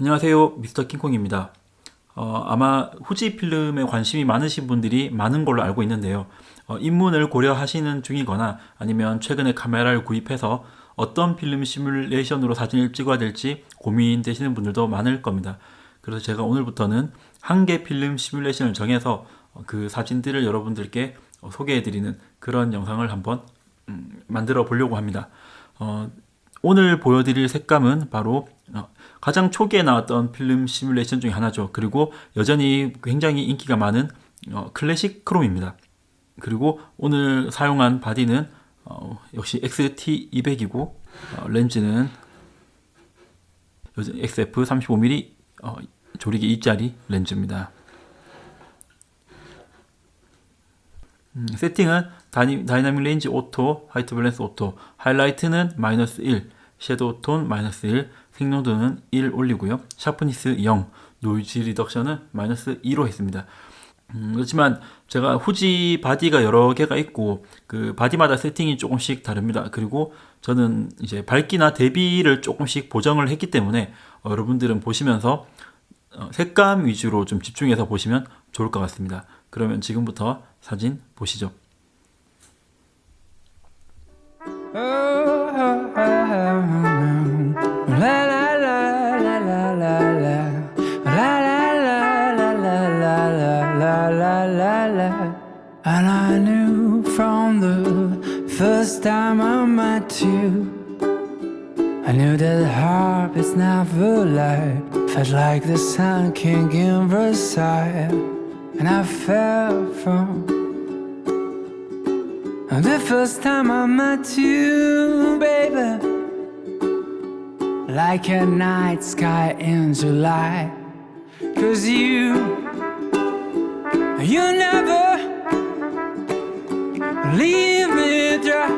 안녕하세요. 미스터 킹콩입니다. 어, 아마 후지 필름에 관심이 많으신 분들이 많은 걸로 알고 있는데요. 어, 입문을 고려하시는 중이거나 아니면 최근에 카메라를 구입해서 어떤 필름 시뮬레이션으로 사진을 찍어야 될지 고민되시는 분들도 많을 겁니다. 그래서 제가 오늘부터는 한 개 필름 시뮬레이션을 정해서 어, 그 사진들을 여러분들께 어, 소개해드리는 그런 영상을 한번 음, 만들어 보려고 합니다. 어, 오늘 보여드릴 색감은 바로 어, 가장 초기에 나왔던 필름 시뮬레이션 중에 하나죠. 그리고 여전히 굉장히 인기가 많은 어, 클래식 크롬입니다. 그리고 오늘 사용한 바디는 어, 역시 XT200이고 어, 렌즈는 요즘 XF 35mm 어, 조리개 2짜리 렌즈입니다. 음, 세팅은 다니, 다이나믹 레인지 오토, 화이트 밸런스 오토, 하이라이트는 마이너스 1, 섀도우 톤 마이너스 1, 생명도는 1 올리고요. 샤프니스 0, 노이즈 리덕션은 마이너스 2로 했습니다. 음, 그렇지만 제가 후지 바디가 여러 개가 있고 그 바디마다 세팅이 조금씩 다릅니다. 그리고 저는 이제 밝기나 대비를 조금씩 보정을 했기 때문에 어, 여러분들은 보시면서 어, 색감 위주로 좀 집중해서 보시면 좋을 것 같습니다. 그러면 지금부터 사진 보시죠. And I knew from the first time I met you. I knew that heart is never light. Felt like the sun king in Versailles. And I fell from the first time I met you, baby. Like a night sky in July. Cause you, you never leave me dry.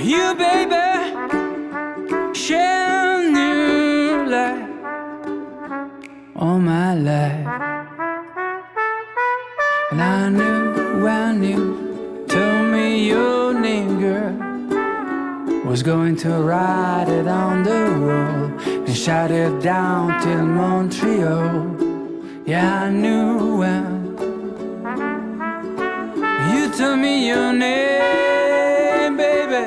You, baby, share new light all my life. And I knew when you told me your name, girl, was going to ride it on the road and shout it down till Montreal. Yeah, I knew when you told me your name, baby.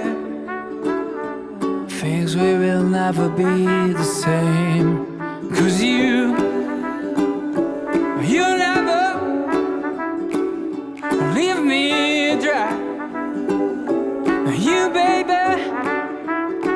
Things we will never be the same. Cause you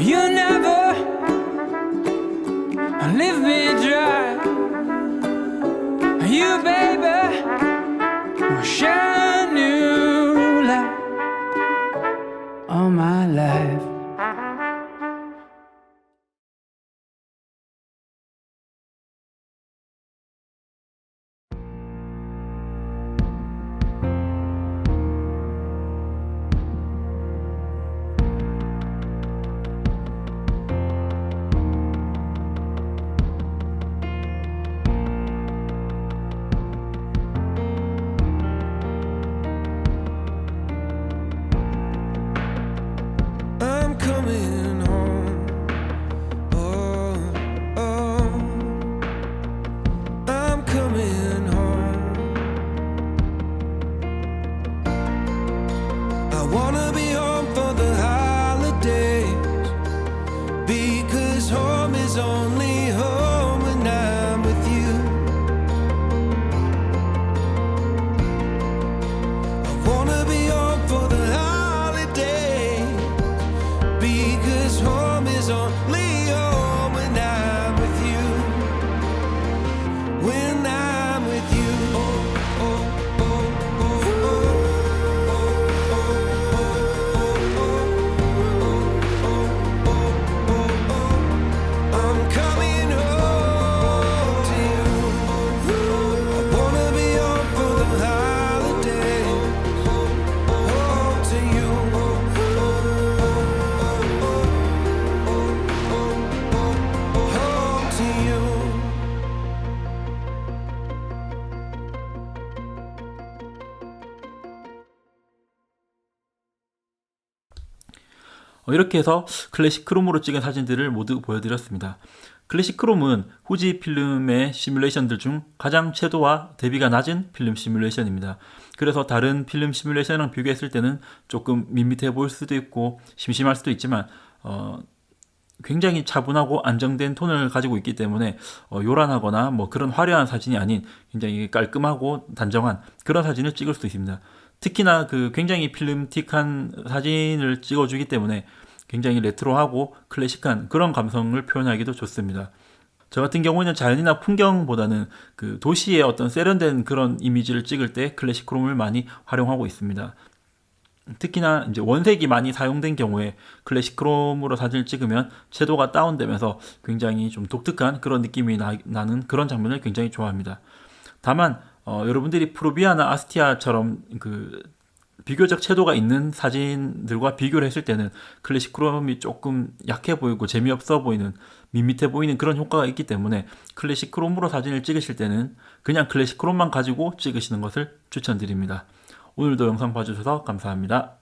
you never leave me dry. You, baby, 이렇게 해서 클래식 크롬으로 찍은 사진들을 모두 보여드렸습니다. 클래식 크롬은 후지 필름의 시뮬레이션들 중 가장 채도와 대비가 낮은 필름 시뮬레이션입니다. 그래서 다른 필름 시뮬레이션이랑 비교했을 때는 조금 밋밋해 보일 수도 있고 심심할 수도 있지만 어, 굉장히 차분하고 안정된 톤을 가지고 있기 때문에 어, 요란하거나 뭐 그런 화려한 사진이 아닌 굉장히 깔끔하고 단정한 그런 사진을 찍을 수 있습니다. 특히나 그 굉장히 필름틱한 사진을 찍어주기 때문에 굉장히 레트로하고 클래식한 그런 감성을 표현하기도 좋습니다. 저 같은 경우는 자연이나 풍경보다는 그 도시의 어떤 세련된 그런 이미지를 찍을 때 클래식 크롬을 많이 활용하고 있습니다. 특히나 이제 원색이 많이 사용된 경우에 클래식 크롬으로 사진을 찍으면 채도가 다운되면서 굉장히 좀 독특한 그런 느낌이 나, 는 그런 장면을 굉장히 좋아합니다. 다만 어, 여러분들이 프로비아나 아스티아처럼 그 비교적 채도가 있는 사진들과 비교를 했을 때는 클래식 크롬이 조금 약해 보이고 재미없어 보이는 밋밋해 보이는 그런 효과가 있기 때문에 클래식 크롬으로 사진을 찍으실 때는 그냥 클래식 크롬만 가지고 찍으시는 것을 추천드립니다. 오늘도 영상 봐주셔서 감사합니다.